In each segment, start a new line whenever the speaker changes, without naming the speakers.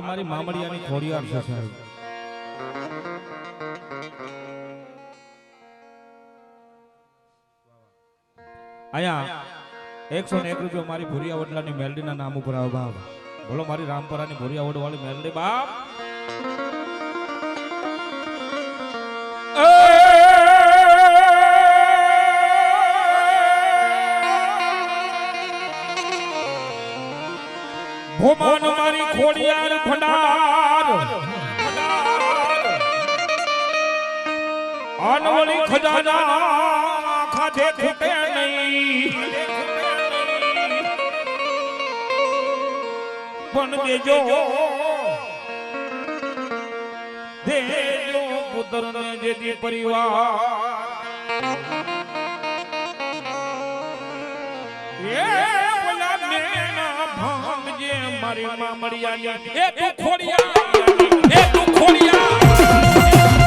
તો મારી મામડિયાની ખોડિયાર છે, સાહેબ. અહીંયા એકસો ને એક રૂપિયા મારી ભુરિયા વડલાની મેલડીના નામ ઉપર આવે બાપ બોલો, મારી રામપરાની ભુરિયા વડવાળી મેલડી બાપ. ભોમાન મારી ખોડિયાર ભંડાર. આનવળી ખજાના ખાધે ખૂટે નહીં. પણ દેજો. દેજો. પુત્રને જેથી પરિવાર મારી મામડિયાની એ તું ખોડિયા એ તું ખોડિયા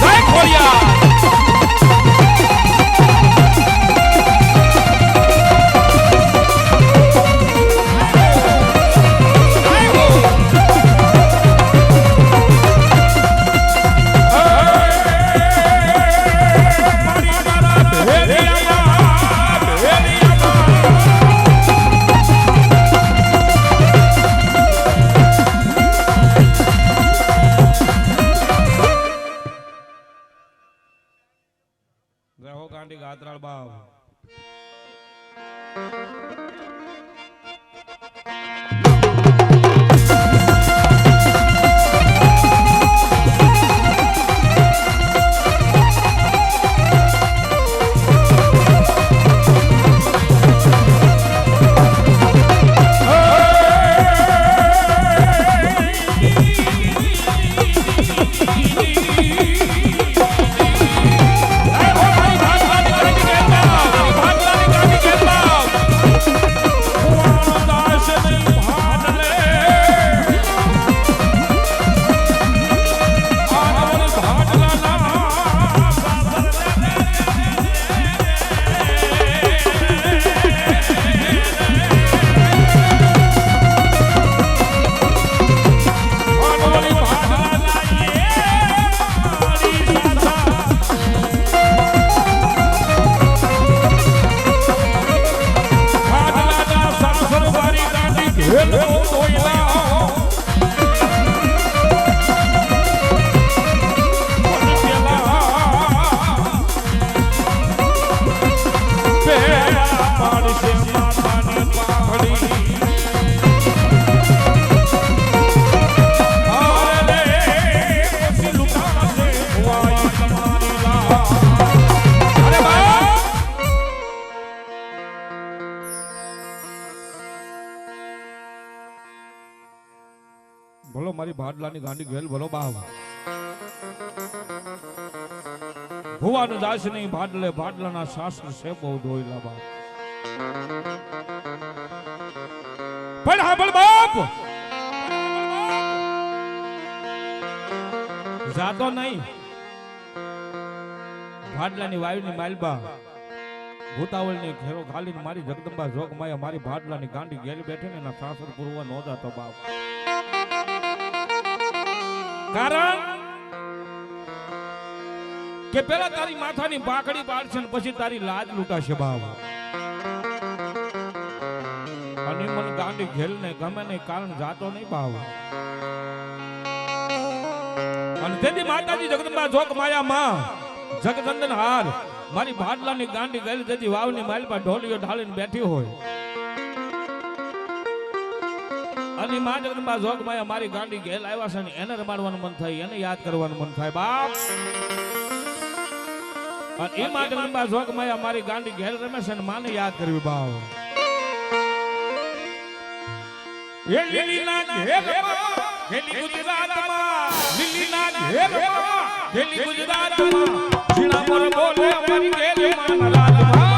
જય અરે ભાડલાની ગાંડી ગેલ ભલો બાવ. ભુવાન દાસ નહીં, ભાડલે ભાડલાના શાસ્ત્ર છે બહુ ધોઈલા બાપ. પણ હા બાપ! જાતો નહીં. ભાડલાની વાયુની માલબા ભૂતાવળની ઘેરો ખાલી મારી જગદંબા જોગ માયા મારી ભાડલાની ગાંડી ગેલી બેઠી ને એના સાસર પૂરવા નો જાતો બાપ. કારણ કે પેલા તારી માથાની પાકડી પાડશે પછી તારી લાજ લૂંટાશે બાપ. અને ગાંડી ઘેલ ને ગમે નહીં, કારણ જાતો નહીં બાવ અને તેથી માતાજી જગદંબા જોક માયા માં જગદંદન હાર, મારી ભાડલાની ગાંડી ગયેલી તેથી વાવની પર ઢોલીઓ ઢાળીને બેઠી હોય. અને મા જગદંબા જોગ મારી ગાંડી ઘેલ આવ્યા છે ને એને રમાડવાનું મન થાય, એને યાદ કરવાનું મન થાય, બાપ. અને એ મા જગદંબા જોગ મારી ગાંડી ઘેલ રમે છે ને માને યાદ કરવી, બાપ. એ લીલીના ઘેરમાં ઘેલી ગુજરાતમાં. લીલીના ઘેરમાં ઘેલી ગુજરાતમાં. જીણા પર બોલે અમારી ઘેરમાં રાજમાં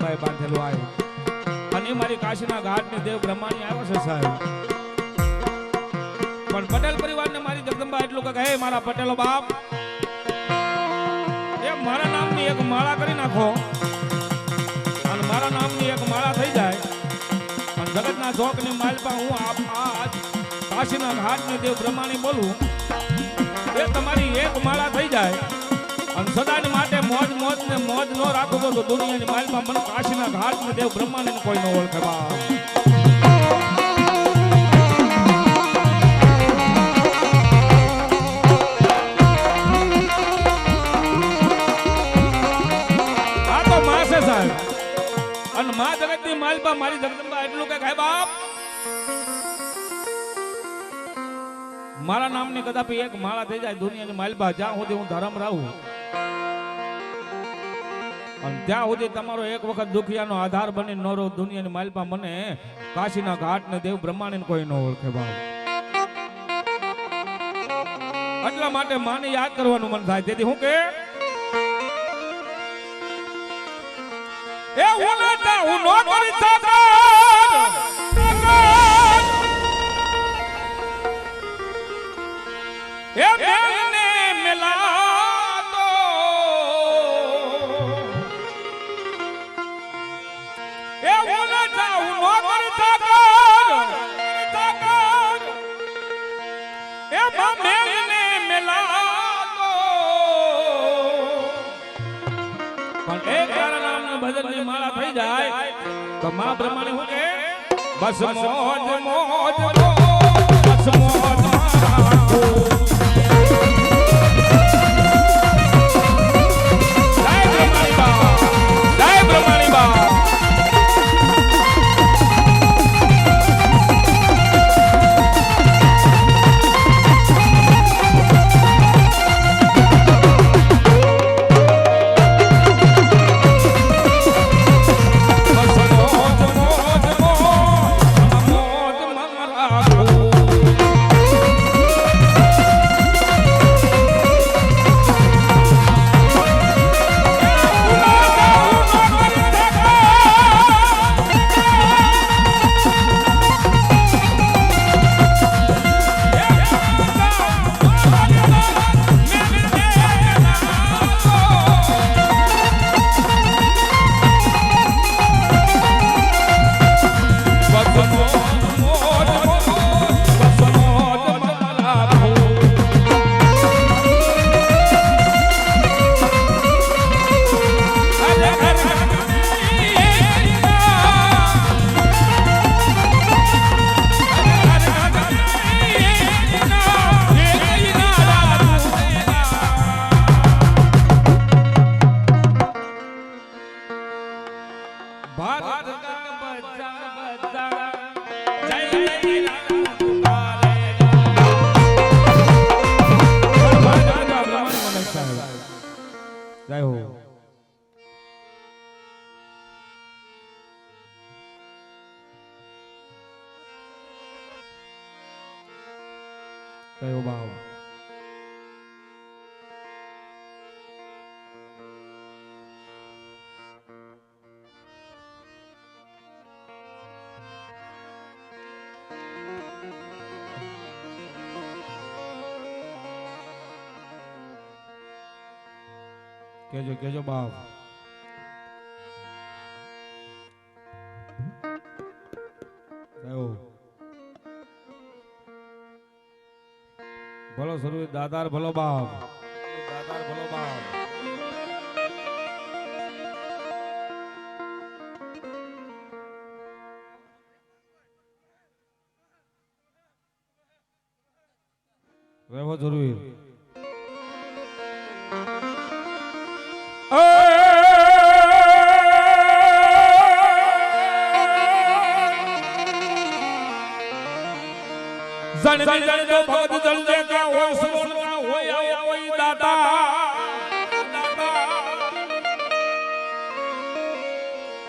માલપા બાંધેલો આવ્યો અને મારી કાશીના ઘાટની દેવ બ્રહ્માની આવ્યો છે સાહેબ. પણ પટેલ પરિવારને મારી જગદંબા એટલું કહે મારા પટેલો બાપ, એ મારા નામની એક માળા કરી નાખો. અને મારા નામની એક માળા થઈ જાય. અને જગતના માલ માલપા હું આજ કાશીના ઘાટની દેવ બ્રહ્માની બોલું. એ તમારી એક માળા થઈ જાય. અને સદાની મોજ મોજ ને મોજ નો રાખો તો દુનિયાની માલમાં મને કાશીના ઘાટ ને દેવ બ્રહ્માને કોઈ ન ઓળખે બા અને માં જગતની માલપા મારી જગદંબા એટલું કે ખાય બાપ. મારા નામની કદાપી એક માળા થઈ જાય દુનિયાની માલબા જ્યાં સુધી હું ધરમ રહું. અને ત્યાં સુધી તમારો એક વખત દુખિયાનો આધાર બની ન દુનિયાની માલપા મને કાશીના ઘાટ ને દેવ બ્રહ્માને કોઈ ન ઓળખે બાપ. એટલા માટે માને યાદ કરવાનું મન થાય. તેથી હું કે, એ નતા હું નો કરી બ્રહ્માને હું કે બસ મોજ મોજ કેજો કેજો બાપ ભલો સર્વે દાદાર ભલો બાપ જણની જણ જો ભગત જણ જે કા હો સુર ના હોય હોય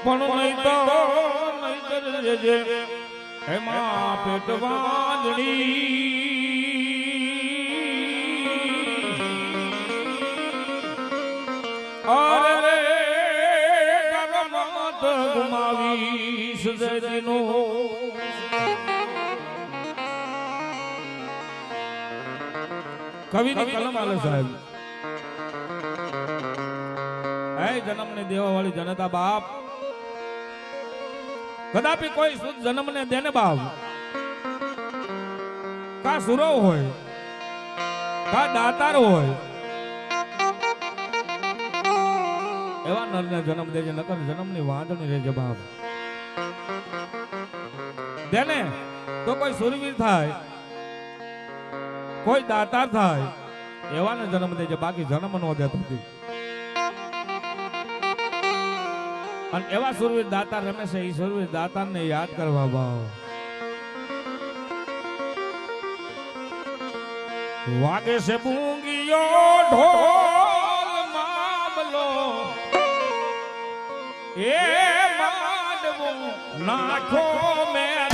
પણ નહીં એમાં પેટ વાંધણી અરે રે ગુમાવી સજનો કવિની કલમ આલે સાહેબ. હે જન્મને દેવા વાળી જનતા બાપ. કદાપી કોઈ શુદ્ધ જન્મને દેને બાપ. કા સુરવ હોય કા દાતાર હોય. એવા નરને જન્મ દેજે નકર જન્મની વાંધણી રહેજે બાપ. દેને તો કોઈ સુરવીર થાય કોઈ દાતાર થાય, એવાને જન્મ દે છે, બાકી જન્મ નો દેતો અને એવા સુરવીર દાતાર રમે છે, એ સુરવીર દાતાને યાદ કરવા ભાવ વાગે છે બુંગીયો ઢોલ મામલો. એ માંડવો નાખો મેદાનમાં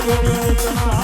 મનુષ્ય માટે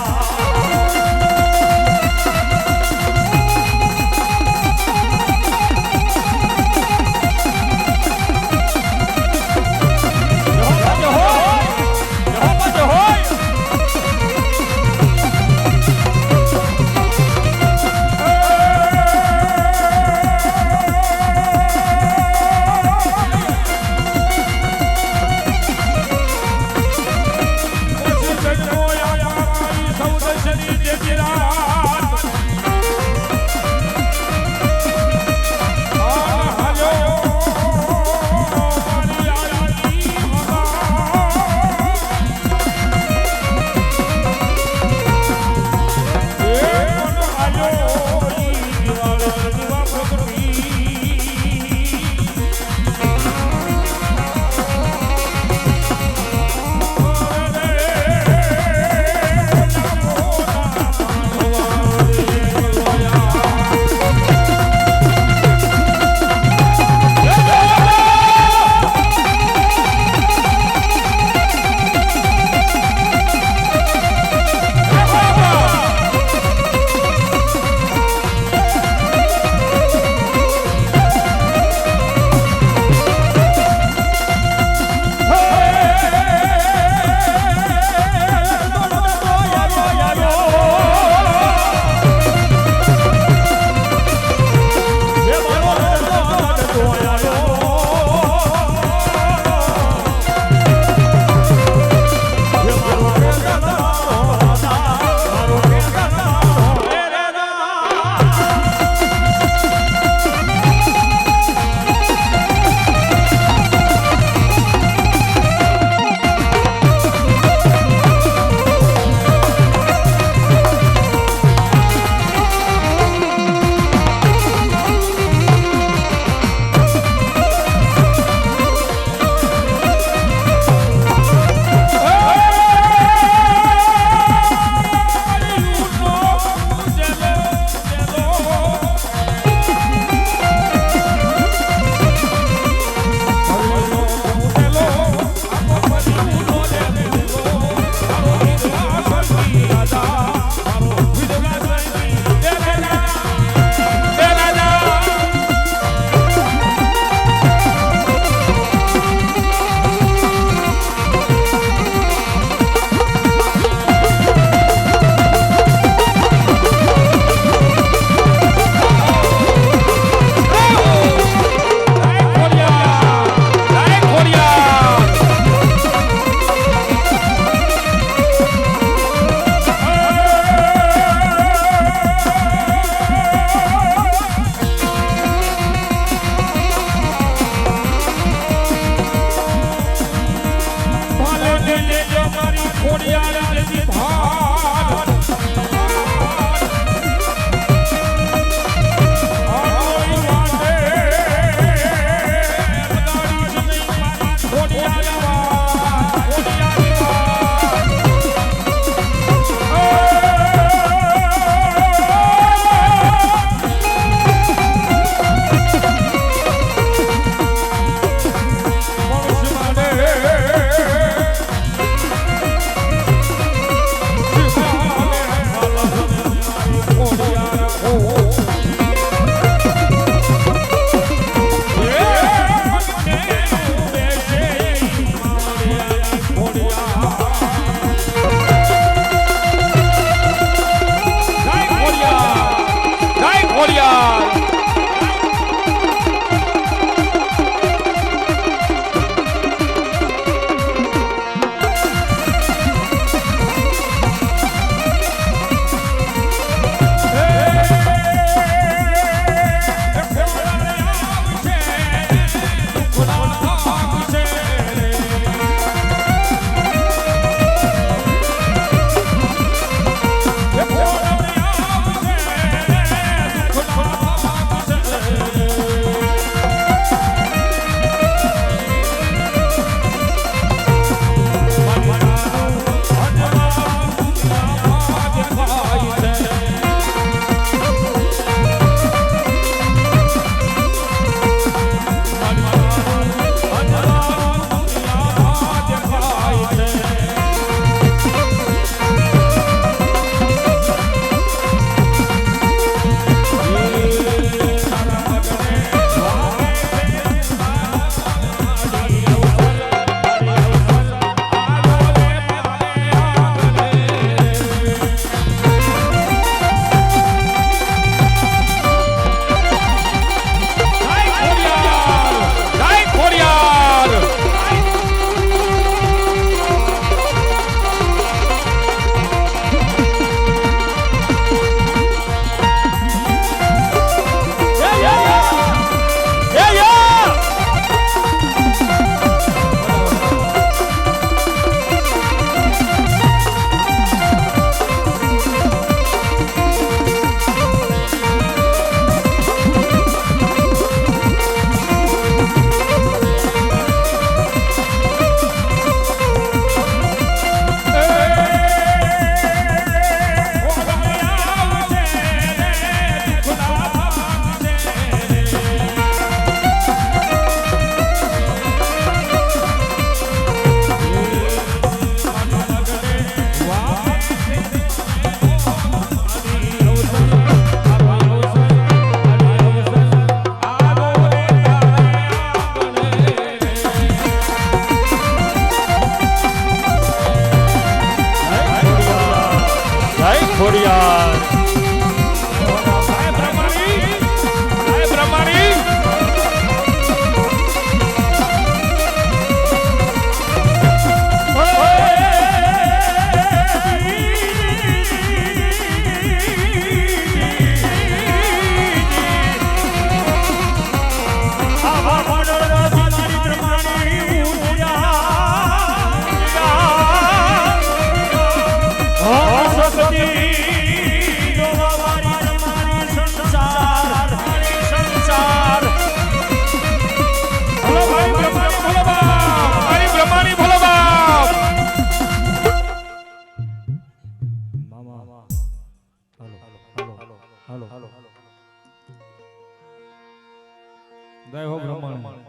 જય હો બ્રહ્માણી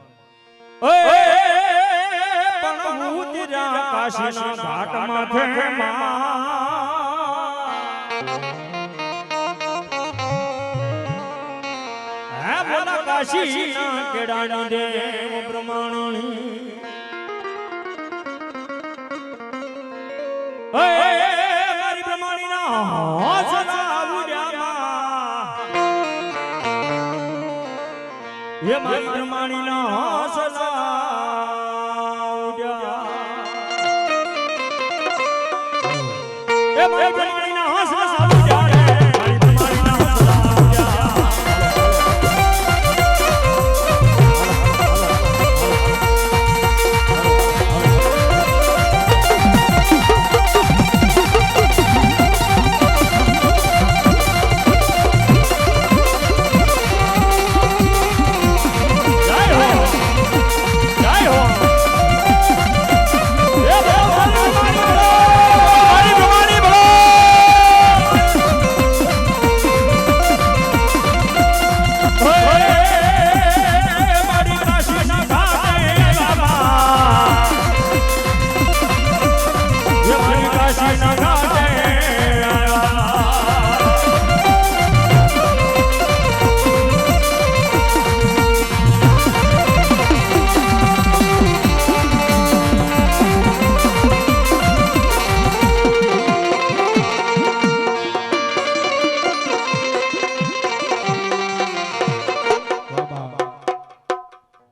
ઓય પણ ઉતર્યા કાશીના ઘાટ માથે હે બોલા કાશીના કેડાની દેવ પ્રમાણી ઓય મારી પ્રમાણીના મારી નો